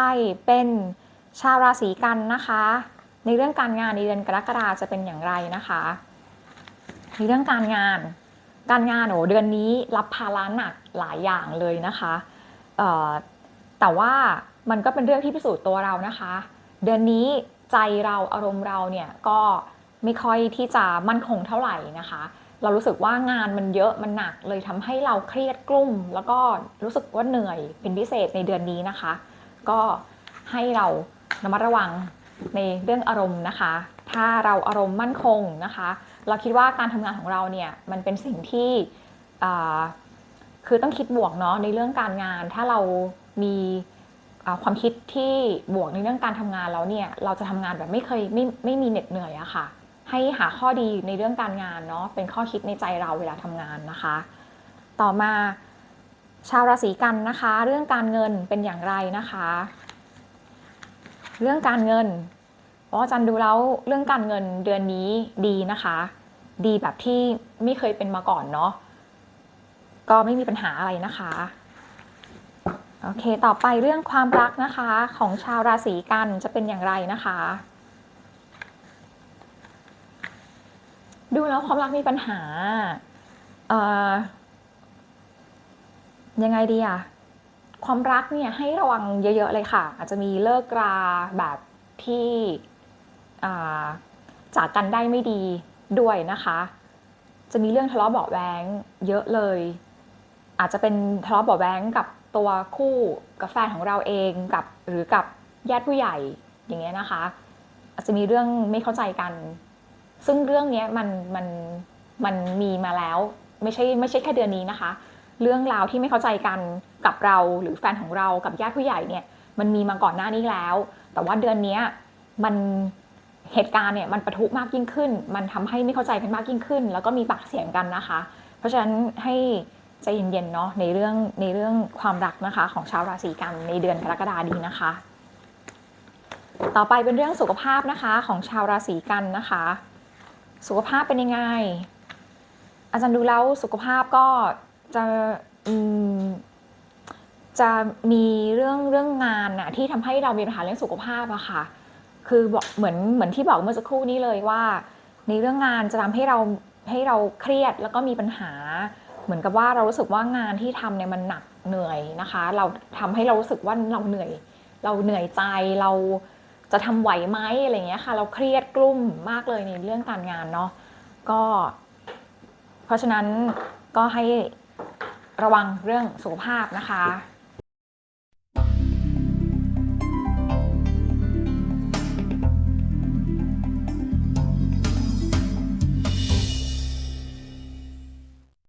ไปเป็นชาวราศีกันนะคะ ในเรื่องการงานในเดือนกรกฎาจะเป็นอย่างไรนะคะ ในเรื่องการงาน การงานโอ้เดือนนี้รับภาระหนักหลายอย่างเลยนะคะแต่ว่ามันก็เป็นเรื่องที่พิสูจน์ตัวเรานะคะ เดือนนี้ใจเราอารมณ์เราเนี่ยก็ไม่ค่อยที่จะมั่นคงเท่าไหร่นะคะ เรารู้สึกว่างานมันเยอะมันหนักเลยทำให้เราเครียดกลุ้ม แล้วก็รู้สึกว่าเหนื่อยเป็นพิเศษในเดือนนี้นะคะ ก็ให้เราระมัดระวังในเรื่องอารมณ์นะคะ ถ้าเราอารมณ์มั่นคงนะคะ เราคิดว่าการทำงานของเราเนี่ยมันเป็นสิ่งที่คือต้องคิดบวกเนาะในเรื่องการงาน ถ้าเรามีความคิดที่บวกในเรื่องการทำงานแล้วเนี่ยเราจะทำงานแบบไม่เคยไม่ไม่มีเหน็ดเหนื่อยอะค่ะ ให้หาข้อดีในเรื่องการงานเนาะเป็นข้อคิดในใจเราเวลาทำงานนะคะ ต่อมา ชาวราศีกันนะคะ เรื่องการเงินเป็นอย่างไรนะคะ เรื่องการเงินเพราะอาจารย์ดูแล้วเรื่องการเงินเดือนนี้ดีนะคะ ดีแบบที่ไม่เคยเป็นมาก่อนเนาะก็ไม่มีปัญหาอะไรนะคะโอเค ต่อไปเรื่องความรักนะคะของชาวราศีกันจะเป็นอย่างไรนะคะ ดูแล้วความรักมีปัญหาเอ่อ ยังไงดีอะความรักเนี่ยให้ระวังเยอะ ๆ เลยค่ะ อาจจะมีเลิกราแบบที่าจากกันได้ไม่ดีด้วยนะคะ จะมีเรื่องทะเลาะเบาะแว้งเยอะเลย อาจจะเป็นทะเลาะเบาะแว้งกับตัวคู่กับแฟนของเราเองกับหรือกับญาติผู้ใหญ่อย่างเงี้ยนะคะ อาจจะมีเรื่องไม่เข้าใจกัน ซึ่งเรื่องนี้มันมันมันมีมาแล้ว ไม่ใช่ไม่ใช่แค่เดือนนี้นะคะ เรื่องราวที่ไม่เข้าใจกันกับเราหรือแฟนของเรากับญาติผู้ใหญ่เนี่ยมันมีมาก่อนหน้านี้แล้ว แต่ว่าเดือนนี้มันเหตุการณ์เนี่ยมันประทุมากยิ่งขึ้น มันทำให้ไม่เข้าใจกันมากยิ่งขึ้น แล้วก็มีปากเสียงกันนะคะ เพราะฉะนั้นให้ใจเย็นๆเนาะในเรื่องในเรื่องความรักนะคะของชาวราศีกันในเดือนกรกฎาดีนะคะ ต่อไปเป็นเรื่องสุขภาพนะคะของชาวราศีกันนะคะ สุขภาพเป็นยังไงอาจารย์ดูแล้วสุขภาพก็ จะจะมีเรื่องเรื่องงานน่ะที่ทำให้เรามีปัญหาเรื่องสุขภาพอะค่ะ คือบอกเหมือนเหมือนที่บอกเมื่อสักครู่นี้เลยว่า ในเรื่องงานจะทำให้เราให้เราเครียดแล้วก็มีปัญหา เหมือนกับว่าเรารู้สึกว่างานที่ทำเนี่ยมันหนักเหนื่อยนะคะ เราทำให้เรารู้สึกว่าเราเหนื่อย เราเหนื่อยใจเราจะทำไหวไหมอะไรเงี้ยค่ะ เราเครียดกลุ้มมากเลยในเรื่องการงานเนาะก็ เพราะฉะนั้นก็ให้ ระวังเรื่องสุขภาพนะคะ